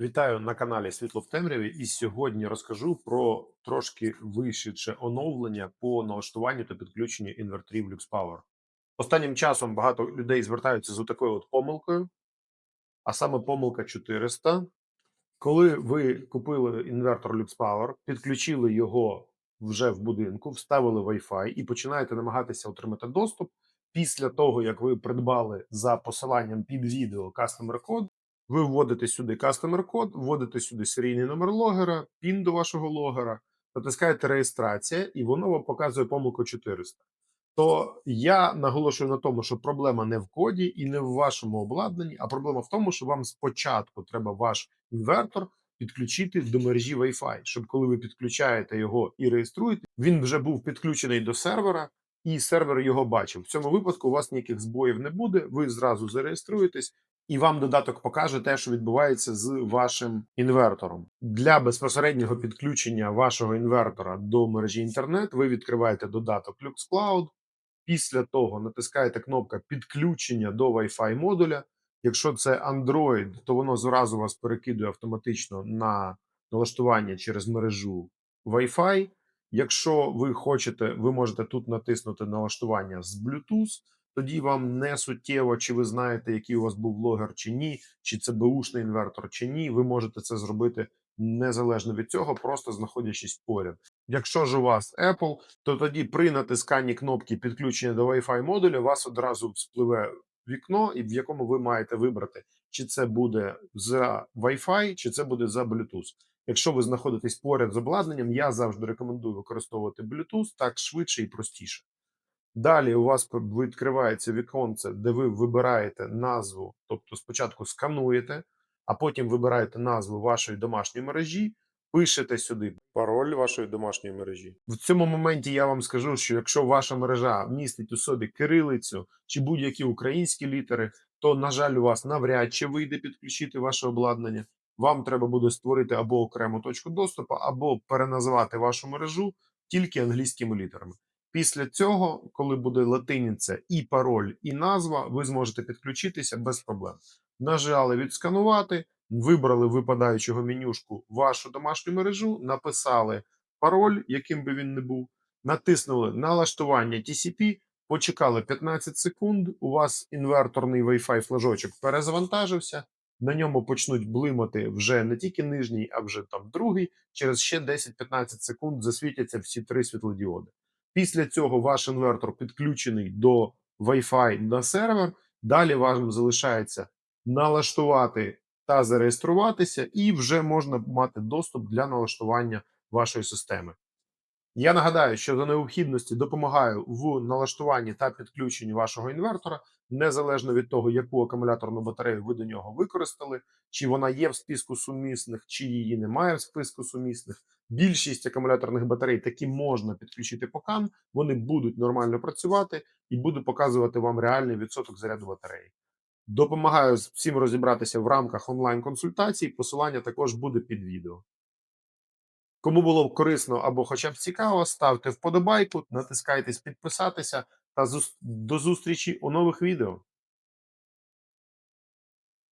Вітаю на каналі Світло в темряві, і сьогодні розкажу про трошки вищіше оновлення по налаштуванню та підключенню інверторів LuxPower. Останнім часом багато людей звертаються з такою от помилкою, а саме помилка 400. Коли ви купили інвертор LuxPower, підключили його вже в будинку, вставили Wi-Fi і починаєте намагатися отримати доступ після того, як ви придбали за посиланням під відео Customer код, ви вводите сюди Customer код, вводите сюди серійний номер логера, пін до вашого логера, натискаєте реєстрація, і воно вам показує помилку 400. То я наголошую на тому, що проблема не в коді і не в вашому обладнанні, а проблема в тому, що вам спочатку треба ваш інвертор підключити до мережі Wi-Fi, щоб коли ви підключаєте його і реєструєте, він вже був підключений до сервера, і сервер його бачив. В цьому випадку у вас ніяких збоїв не буде. Ви зразу зареєструєтесь, і вам додаток покаже те, що відбувається з вашим інвертором. Для безпосереднього підключення вашого інвертора до мережі інтернет ви відкриваєте додаток LuxCloud. Після того натискаєте кнопка підключення до Wi-Fi модуля. Якщо це Android, то воно зразу вас перекидує автоматично на налаштування через мережу Wi-Fi. Якщо ви хочете, ви можете тут натиснути налаштування з Bluetooth. Тоді вам не суттєво, чи ви знаєте, який у вас був логер чи ні, чи це беушний інвертор чи ні. Ви можете це зробити незалежно від цього, просто знаходячись поряд. Якщо ж у вас Apple, то тоді при натисканні кнопки підключення до Wi-Fi модуля вас одразу спливе вікно, і в якому ви маєте вибрати, чи це буде за Wi-Fi, чи це буде за Bluetooth. Якщо ви знаходитесь поряд з обладнанням, я завжди рекомендую використовувати Bluetooth так швидше і простіше. Далі у вас відкривається віконце, де ви вибираєте назву, тобто спочатку скануєте, а потім вибираєте назву вашої домашньої мережі, пишете сюди пароль вашої домашньої мережі. В цьому моменті я вам скажу, що якщо ваша мережа містить у собі кирилицю чи будь-які українські літери, то, на жаль, у вас навряд чи вийде підключити ваше обладнання. Вам треба буде створити або окрему точку доступу, або переназвати вашу мережу тільки англійськими літерами. Після цього, коли буде латиниця і пароль, і назва, ви зможете підключитися без проблем. Нажали відсканувати, вибрали випадаючого менюшку вашу домашню мережу, написали пароль, яким би він не був, натиснули налаштування TCP, почекали 15 секунд. У вас інверторний Wi-Fi флажочок перезавантажився. На ньому почнуть блимати вже не тільки нижній, а вже там другий. Через ще 10-15 секунд засвітяться всі три світлодіоди. Після цього ваш інвертор підключений до Wi-Fi на сервер. Далі вам залишається налаштувати та зареєструватися, і вже можна мати доступ для налаштування вашої системи. Я нагадаю, що за необхідності допомагаю в налаштуванні та підключенні вашого інвертора, незалежно від того, яку акумуляторну батарею ви до нього використали, чи вона є в списку сумісних, чи її немає в списку сумісних. Більшість акумуляторних батарей таки можна підключити по CAN, вони будуть нормально працювати і буду показувати вам реальний відсоток заряду батареї. Допомагаю всім розібратися в рамках онлайн-консультацій. Посилання також буде під відео. Кому було корисно або хоча б цікаво, ставте вподобайку, натискайтесь підписатися та до зустрічі у нових відео.